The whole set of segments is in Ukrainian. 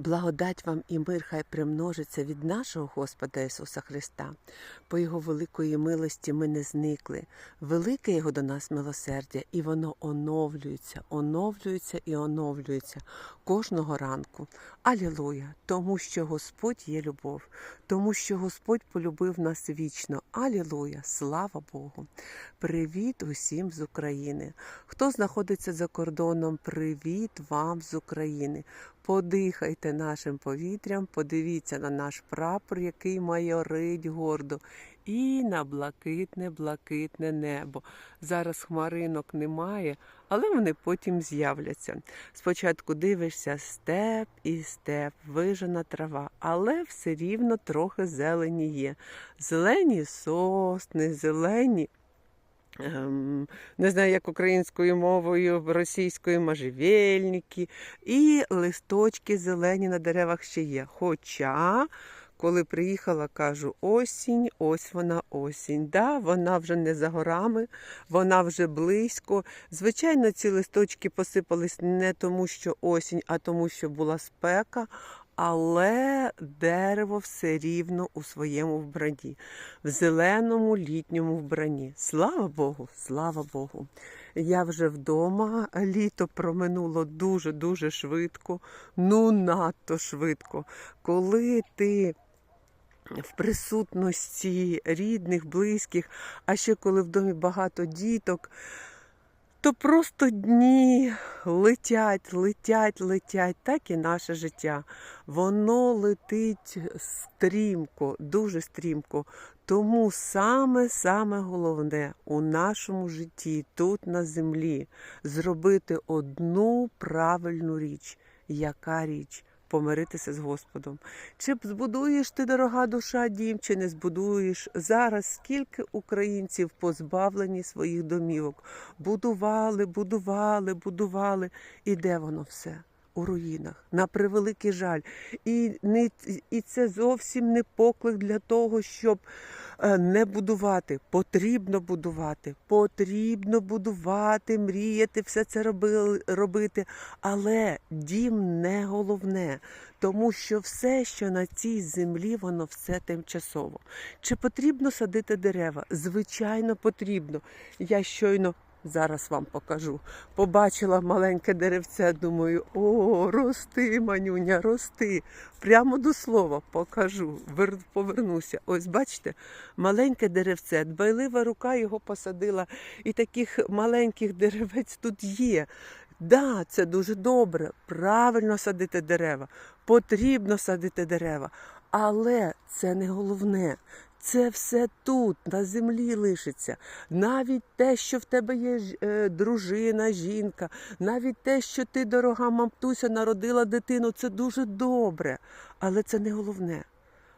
Благодать вам і мир хай примножиться від нашого Господа Ісуса Христа. По Його великої милості ми не зникли. Велике Його до нас милосердя, і воно оновлюється, оновлюється і оновлюється кожного ранку. Алілуя! Тому що Господь є любов, тому що Господь полюбив нас вічно. Алілуя! Слава Богу! Привіт усім з України. Хто знаходиться за кордоном, привіт вам з України. Подихайте нашим повітрям, подивіться на наш прапор, який майорить гордо, і на блакитне, блакитне небо. Зараз хмаринок немає, але вони потім з'являться. Спочатку дивишся степ і степ, вижена трава, але все рівно трохи зелені є. Зелені сосни, зелені не знаю, як українською мовою, російською можжевельники, і листочки зелені на деревах ще є. Хоча, коли приїхала, кажу, осінь, ось вона осінь. Да, Вона вже не за горами, вона вже близько. Звичайно, ці листочки посипались не тому, що осінь, а тому, що була спека. Але дерево все рівно у своєму вбранні, в зеленому літньому вбранні. Слава Богу, слава Богу. Я вже вдома. Літо проминуло дуже-дуже швидко, ну надто швидко. Коли ти в присутності рідних, близьких, а ще коли в домі багато діток, то просто дні летять, летять, летять, так і наше життя. Воно летить стрімко, дуже стрімко. Тому саме-саме головне у нашому житті, тут на землі, зробити одну правильну річ. Яка річ? Помиритися з Господом. Чи б збудуєш ти, дорога душа, дім, чи не збудуєш? Зараз скільки українців позбавлені своїх домівок? Будували, будували, будували. І де воно все? У руїнах, на превеликий жаль. І, не, і це зовсім не поклик для того, щоб не будувати. Потрібно будувати, потрібно будувати, мріяти, все це робили, робити. Але дім не головне, тому що все, що на цій землі, воно все тимчасово. Чи потрібно садити дерева? Звичайно, потрібно. Я щойно. Зараз вам покажу. Побачила маленьке деревце, думаю, о, рости, манюня, рости. Прямо до слова покажу, повернуся. Ось бачите, маленьке деревце, дбайлива рука його посадила, і таких маленьких деревець тут є. Да, це дуже добре. Правильно садити дерева, потрібно садити дерева, але це не головне. Це все тут, на землі лишиться. Навіть те, що в тебе є е, дружина, жінка, навіть те, що ти, дорога мамтуся, народила дитину, це дуже добре. Але це не головне.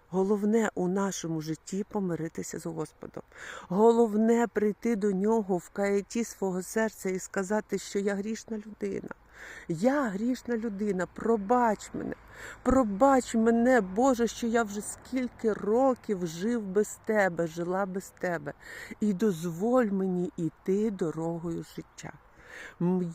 Головне у нашому житті помиритися з Господом. Головне прийти до нього в каяті свого серця і сказати, що я грішна людина. Я грішна людина, пробач мене, пробач мене, Боже, що я вже скільки років жив без тебе, жила без тебе, і дозволь мені йти дорогою життя.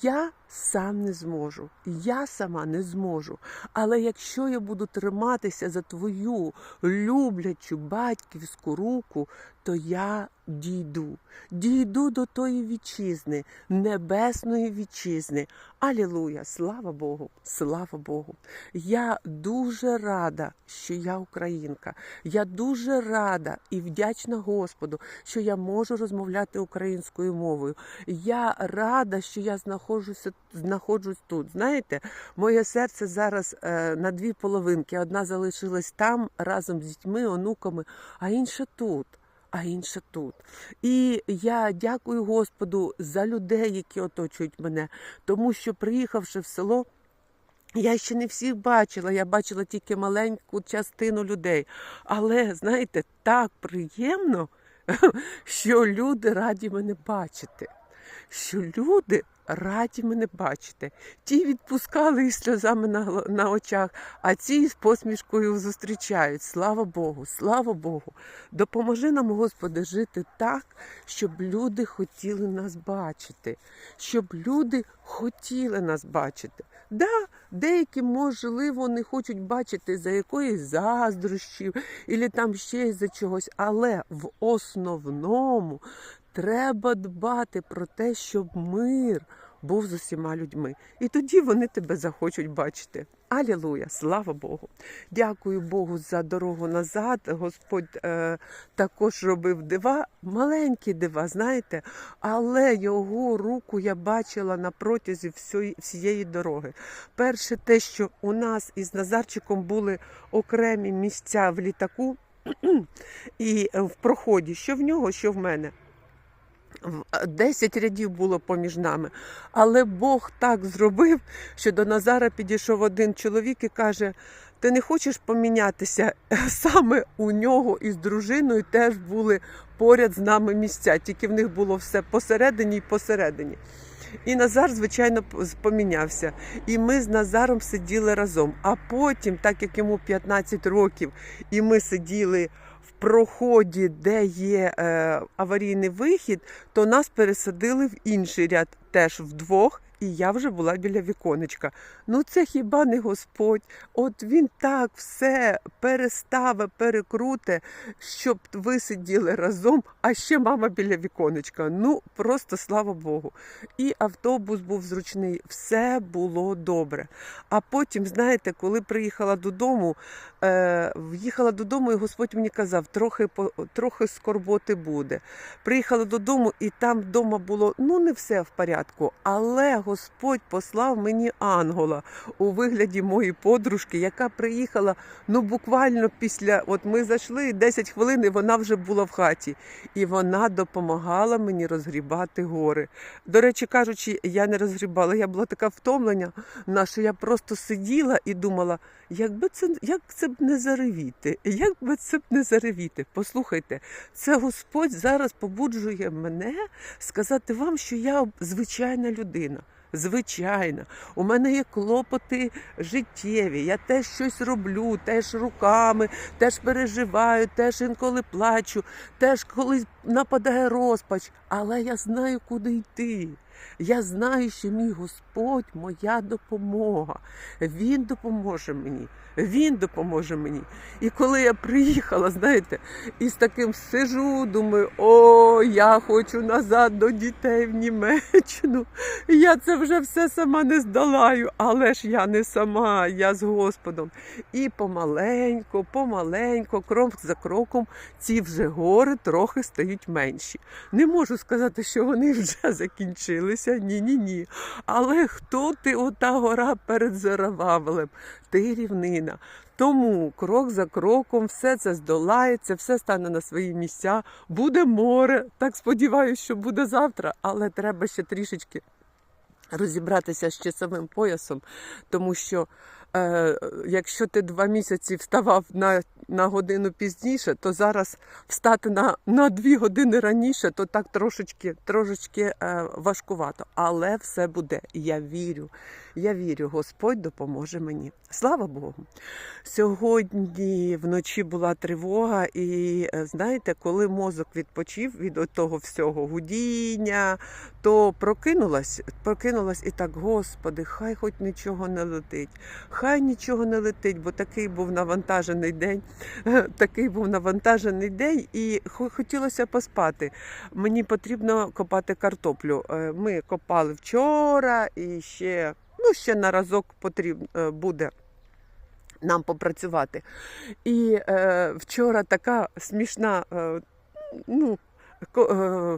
Я сам не зможу, я сама не зможу. Але якщо я буду триматися за твою люблячу батьківську руку, то я дійду, дійду до тої вітчизни, небесної вітчизни. Алілуя! Слава Богу! Слава Богу! Я дуже рада, що я українка. Я дуже рада і вдячна Господу, що я можу розмовляти українською мовою. Я рада, що я знаходжуся, знаходжусь тут. Знаєте, моє серце зараз е, на дві половинки. Одна залишилась там разом з дітьми, онуками, а інша тут. А інша тут. І я дякую Господу за людей, які оточують мене, тому що приїхавши в село. Я ще не всіх бачила, я бачила тільки маленьку частину людей. Але, знаєте, так приємно, що люди раді мене бачити. Що люди раді мене бачити. Ті відпускали із сльозами на, на очах, а ці з посмішкою зустрічають. Слава Богу, слава Богу. Допоможи нам, Господи, жити так, щоб люди хотіли нас бачити, щоб люди хотіли нас бачити. Да, деякі, можливо, не хочуть бачити за якоїсь заздрощів, або там ще за чогось, але в основному треба дбати про те, щоб мир був з усіма людьми. І тоді вони тебе захочуть бачити. Алілуя, слава Богу. Дякую Богу за дорогу назад. Господь е, також робив дива, маленькі дива, знаєте, але його руку я бачила на протязі всьої, всієї дороги. Перше, те, що у нас із Назарчиком були окремі місця в літаку і в проході, що в нього, що в мене. В- 10 рядів було поміж нами. Але Бог так зробив, що до Назара підійшов один чоловік і каже: Ти не хочеш помінятися? Саме у нього із дружиною теж були поряд з нами місця, тільки в них було все посередині і посередині. І Назар, звичайно, помінявся. І ми з Назаром сиділи разом. А потім, так як йому 15 років, і ми сиділи проході, де є е, аварійний вихід, то нас пересадили в інший ряд, теж вдвох. І я вже була біля віконечка. Ну це хіба не Господь? От він так все переставе, перекруте, щоб ви сиділи разом, а ще мама біля віконечка. Ну просто слава Богу. І автобус був зручний, все було добре. А потім, знаєте, коли приїхала додому, е, в'їхала додому, і Господь мені казав, трохи, трохи скорботи буде. Приїхала додому, і там вдома було ну не все в порядку. Але Господь послав мені ангела у вигляді моєї подружки, яка приїхала ну буквально після. От ми зайшли 10 хвилин, і вона вже була в хаті. І вона допомагала мені розгрібати гори. До речі, кажучи, я не розгрібала, я була така втомлена, на що я просто сиділа і думала, якби це як це б не заревіти, як би це б не заревіти. Послухайте, це Господь зараз побуджує мене сказати вам, що я звичайна людина. Звичайна, у мене є клопоти життєві. Я теж щось роблю, теж руками, теж переживаю, теж інколи плачу, теж колись нападає розпач. Але я знаю, куди йти. Я знаю, що мій Господь моя допомога. Він допоможе мені. Він допоможе мені. І коли я приїхала, знаєте, і з таким сижу, думаю, о, я хочу назад до дітей в Німеччину. Я це вже все сама не здолаю, але ж я не сама, я з Господом. І помаленько, помаленько, крок за кроком, ці вже гори трохи стають менші. Не можу сказати, що вони вже закінчилися. Ні, ні, ні. Але хто ти, ота гора перед Зарававелем? Ти рівнина. Тому крок за кроком все це здолається, все стане на свої місця. Буде море. Так сподіваюся, що буде завтра, але треба ще трішечки розібратися з часовим поясом, тому що е, якщо ти два місяці вставав на, на годину пізніше, то зараз встати на, на дві години раніше, то так трошечки, трошечки е, важкувато. Але все буде. Я вірю. Я вірю, Господь допоможе мені. Слава Богу. Сьогодні вночі була тривога, і е, знаєте, коли мозок відпочив від того всього гудіння, то прокинулась, прокинулась і так, Господи, хай хоч нічого не летить, хай нічого не летить, бо такий був навантажений день, такий був навантажений день, і хотілося поспати. Мені потрібно копати картоплю. Е, Ми копали вчора і ще, ну, ще на разок потрібно е, буде. Нам попрацювати. І е, вчора така смішна, е, ну, е,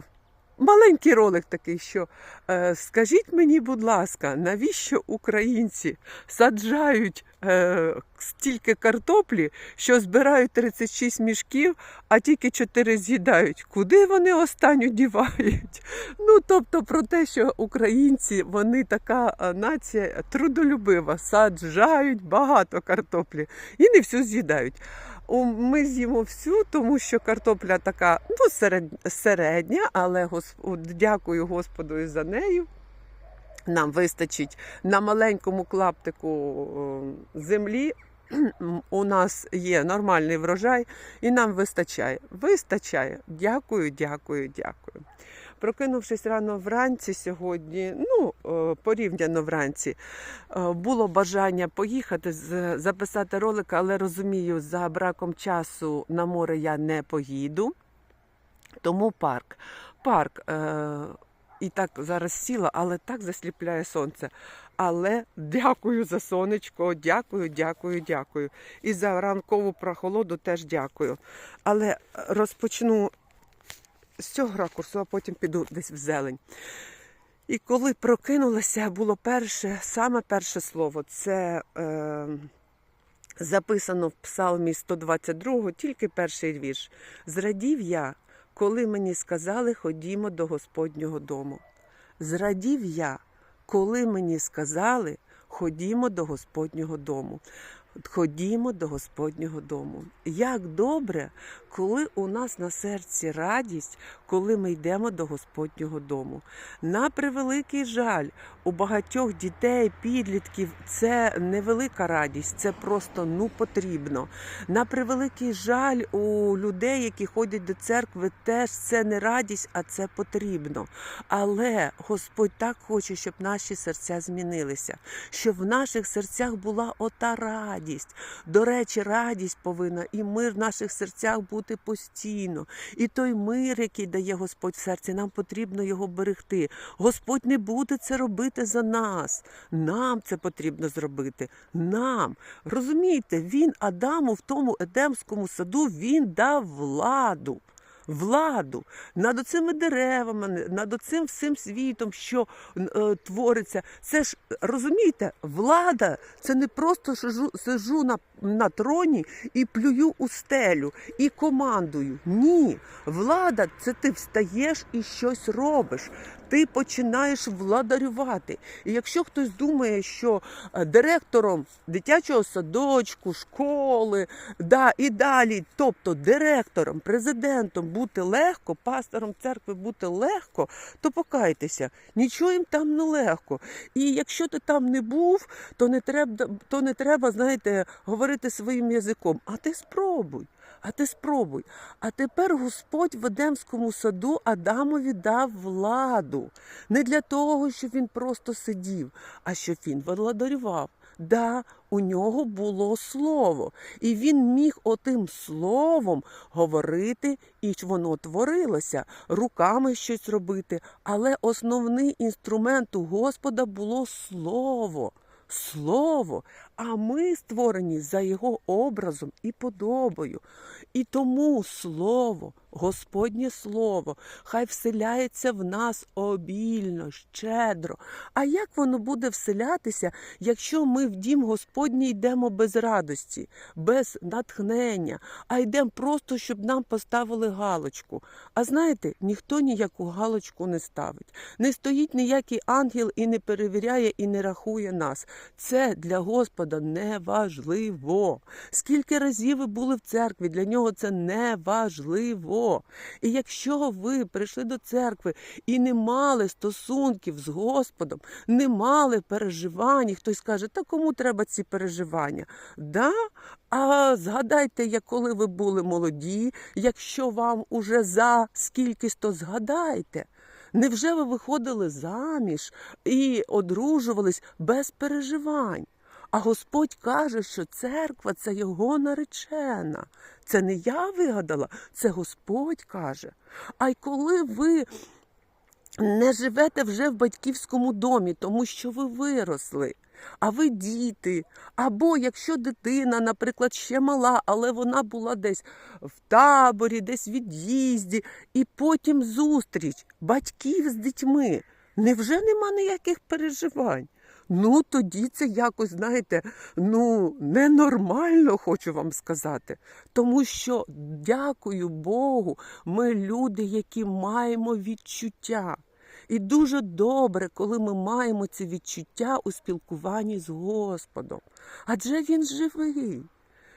маленький ролик такий, що е, скажіть мені, будь ласка, навіщо українці саджають е, стільки картоплі, що збирають 36 мішків, а тільки 4 з'їдають? Куди вони останню дівають? Ну, тобто про те, що українці, вони така е, нація трудолюбива, саджають багато картоплі і не всю з'їдають. Ми з'їмо всю, тому що картопля така ну, серед, середня, але гос, от дякую Господу і за нею. Нам вистачить на маленькому клаптику е, землі. У нас є нормальний врожай, і нам вистачає. Вистачає. Дякую, дякую, дякую. Прокинувшись рано вранці сьогодні, ну е, порівняно вранці, е, було бажання поїхати записати ролик, але розумію, за браком часу на море я не поїду. Тому парк. Парк. Е- і так зараз сіла, але так засліпляє сонце. Але дякую за сонечко, дякую, дякую, дякую. І за ранкову прохолоду теж дякую. Але розпочну з цього ракурсу, а потім піду десь в зелень. І коли прокинулася, було перше, саме перше слово це е, записано в Псалмі 122, тільки перший вірш. Зрадів я, коли мені сказали, ходімо до Господнього дому. Зрадів я, коли мені сказали, ходімо до Господнього дому. Ходімо до Господнього дому. Як добре, коли у нас на серці радість, коли ми йдемо до Господнього дому. На превеликий жаль, у багатьох дітей, підлітків це невелика радість, це просто ну потрібно. На превеликий жаль, у людей, які ходять до церкви, теж це не радість, а це потрібно. Але Господь так хоче, щоб наші серця змінилися, щоб в наших серцях була ота радість. До речі, радість повинна і мир в наших серцях бути постійно. І той мир, який дає Господь в серці, нам потрібно його берегти. Господь не буде це робити за нас. Нам це потрібно зробити. Нам. Розумієте, він Адаму в тому Едемському саду він дав владу. Владу над оцими деревами, над оцим всім світом, що е, твориться. Це ж розумієте, влада це не просто сижу, сижу на, на троні і плюю у стелю і командую. Ні, влада це ти встаєш і щось робиш. Ти починаєш владарювати. І якщо хтось думає, що е, директором дитячого садочку, школи, да, і далі, тобто директором, президентом бути легко, пастором церкви бути легко, то покайтеся, нічого їм там не легко. І якщо ти там не був, то не треба, то не треба, знаєте, говорити своїм язиком. А ти спробуй. А ти спробуй. А тепер Господь в Едемському саду Адамові дав владу. Не для того, щоб він просто сидів, а щоб він владарював. Да, у нього було слово, і він міг отим словом говорити, і воно творилося, руками щось робити. Але основний інструмент у Господа було слово. Слово, а ми створені за його образом і подобою. І тому слово, Господнє слово, хай вселяється в нас обільно, щедро. А як воно буде вселятися, якщо ми в дім Господній йдемо без радості, без натхнення, а йдемо просто, щоб нам поставили галочку? А знаєте, ніхто ніяку галочку не ставить. Не стоїть ніякий ангел і не перевіряє, і не рахує нас. Це для Господа неважливо. Скільки разів ви були в церкві, для нього це неважливо. І якщо ви прийшли до церкви і не мали стосунків з Господом, не мали переживань, хтось каже, та кому треба ці переживання? Да? А згадайте, як коли ви були молоді, якщо вам уже за скількись, то згадайте. Невже ви виходили заміж і одружувались без переживань? А Господь каже, що церква це його наречена. Це не я вигадала, це Господь каже. А й коли ви не живете вже в батьківському домі, тому що ви виросли, а ви діти. Або якщо дитина, наприклад, ще мала, але вона була десь в таборі, десь в від'їзді, і потім зустріч батьків з дітьми. Невже нема ніяких переживань? Ну, тоді це якось, знаєте, ну, ненормально, хочу вам сказати. Тому що, дякую Богу, ми люди, які маємо відчуття. І дуже добре, коли ми маємо ці відчуття у спілкуванні з Господом. Адже Він живий.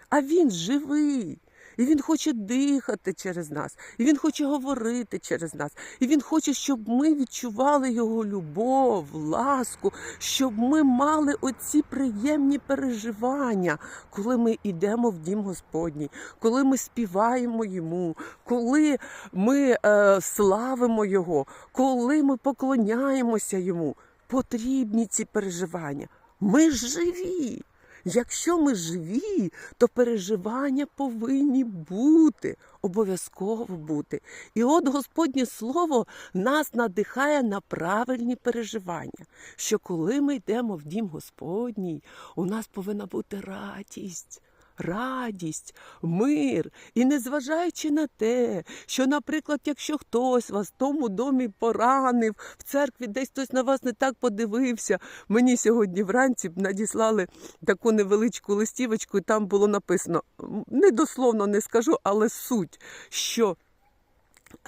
А Він живий. І Він хоче дихати через нас, і Він хоче говорити через нас. І Він хоче, щоб ми відчували Його любов, ласку, щоб ми мали оці приємні переживання, коли ми йдемо в дім Господній, коли ми співаємо Йому, коли ми е, славимо Його, коли ми поклоняємося Йому. Потрібні ці переживання. Ми живі. Якщо ми живі, то переживання повинні бути, обов'язково бути. І от Господнє Слово нас надихає на правильні переживання. Що коли ми йдемо в дім Господній, у нас повинна бути радість. Радість, мир, і незважаючи на те, що, наприклад, якщо хтось вас в тому домі поранив, в церкві десь хтось на вас не так подивився. Мені сьогодні вранці надіслали таку невеличку листівочку, і там було написано недословно не скажу, але суть, що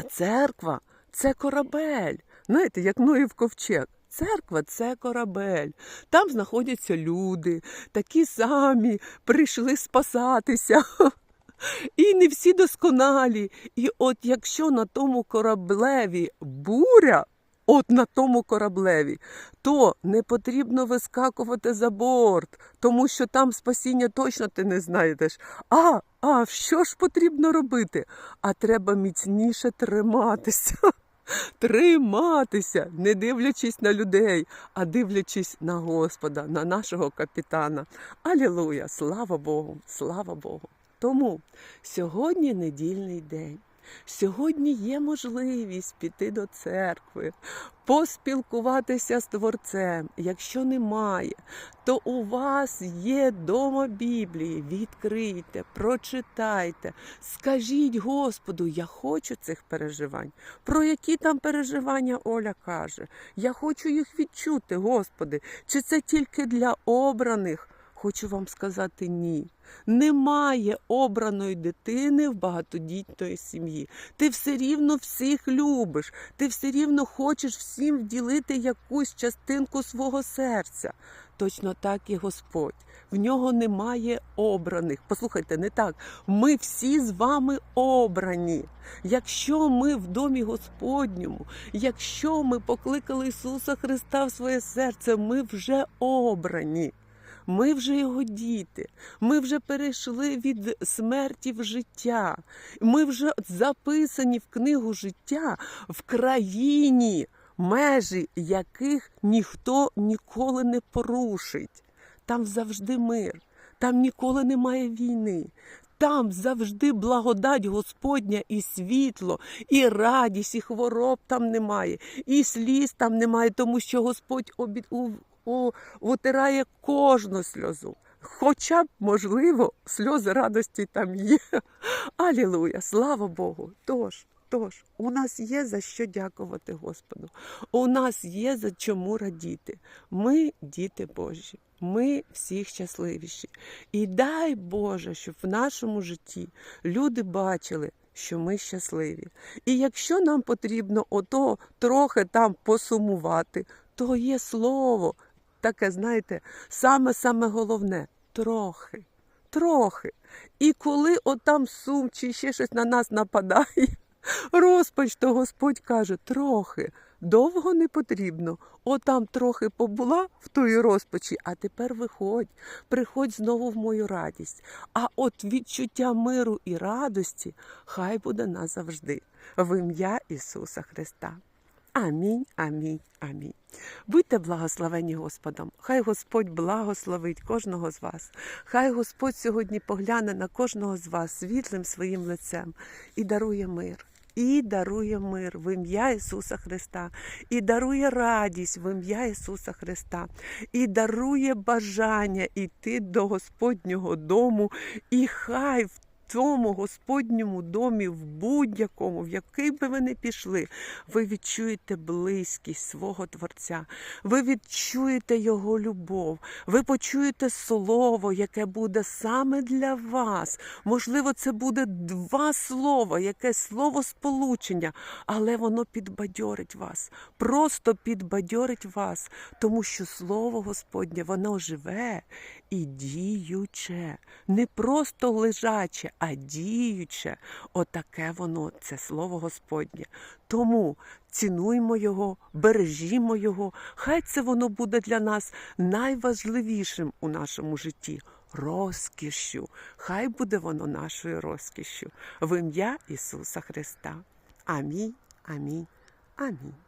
церква це корабель. Знаєте, як Ноїв ковчег. Церква це корабель. Там знаходяться люди, такі самі прийшли спасатися. І не всі досконалі. І от якщо на тому кораблеві буря, от на тому кораблеві, то не потрібно вискакувати за борт, тому що там спасіння точно ти не знайдеш. А, а що ж потрібно робити? А треба міцніше триматися. Триматися, не дивлячись на людей, а дивлячись на Господа, на нашого капітана. Алілуя! Слава Богу! Слава Богу! Тому сьогодні недільний день. Сьогодні є можливість піти до церкви, поспілкуватися з Творцем. Якщо немає, то у вас є дома Біблії. Відкрийте, прочитайте, скажіть Господу, я хочу цих переживань. Про які там переживання Оля каже? Я хочу їх відчути, Господи. Чи це тільки для обраних? Хочу вам сказати ні. Немає обраної дитини в багатодітної сім'ї. Ти все рівно всіх любиш, ти все рівно хочеш всім вділити якусь частинку свого серця. Точно так і Господь. В нього немає обраних. Послухайте, не так. Ми всі з вами обрані. Якщо ми в домі Господньому, якщо ми покликали Ісуса Христа в своє серце, ми вже обрані. Ми вже його діти, ми вже перейшли від смерті в життя. Ми вже записані в книгу життя в країні, межі яких ніхто ніколи не порушить. Там завжди мир, там ніколи немає війни. Там завжди благодать Господня і світло, і радість, і хвороб там немає, і сліз там немає, тому що Господь. У- утирає кожну сльозу. Хоча б, можливо, сльози радості там є. Алілуя, слава Богу. Тож, тож, у нас є за що дякувати Господу. У нас є за чому радіти. Ми діти Божі, ми всі щасливіші. І дай Боже, щоб в нашому житті люди бачили. Що ми щасливі. І якщо нам потрібно ото трохи там посумувати, то є слово, таке, знаєте, саме-саме головне трохи. Трохи. І коли отам сум чи ще щось на нас нападає, розпач, то Господь каже, трохи, довго не потрібно. Отам трохи побула в тої розпачі, а тепер виходь, приходь знову в мою радість. А от відчуття миру і радості хай буде назавжди. В ім'я Ісуса Христа. Амінь, амінь, амінь. Будьте благословені Господом. Хай Господь благословить кожного з вас. Хай Господь сьогодні погляне на кожного з вас світлим своїм лицем і дарує мир. І дарує мир в ім'я Ісуса Христа, і дарує радість в ім'я Ісуса Христа, і дарує бажання йти до Господнього дому, і хай в цьому Господньому домі, в будь-якому, в який би ви не пішли, ви відчуєте близькість свого Творця, ви відчуєте Його любов, ви почуєте слово, яке буде саме для вас. Можливо, це буде два слова, якесь слово сполучення, але воно підбадьорить вас, просто підбадьорить вас, тому що слово Господнє, воно живе і діюче, не просто лежаче, а діюче. Отаке воно, це слово Господнє. Тому цінуймо його, бережімо його. Хай це воно буде для нас найважливішим у нашому житті. Розкішшю. Хай буде воно нашою розкішшю. В ім'я Ісуса Христа. Амінь, амінь, амінь.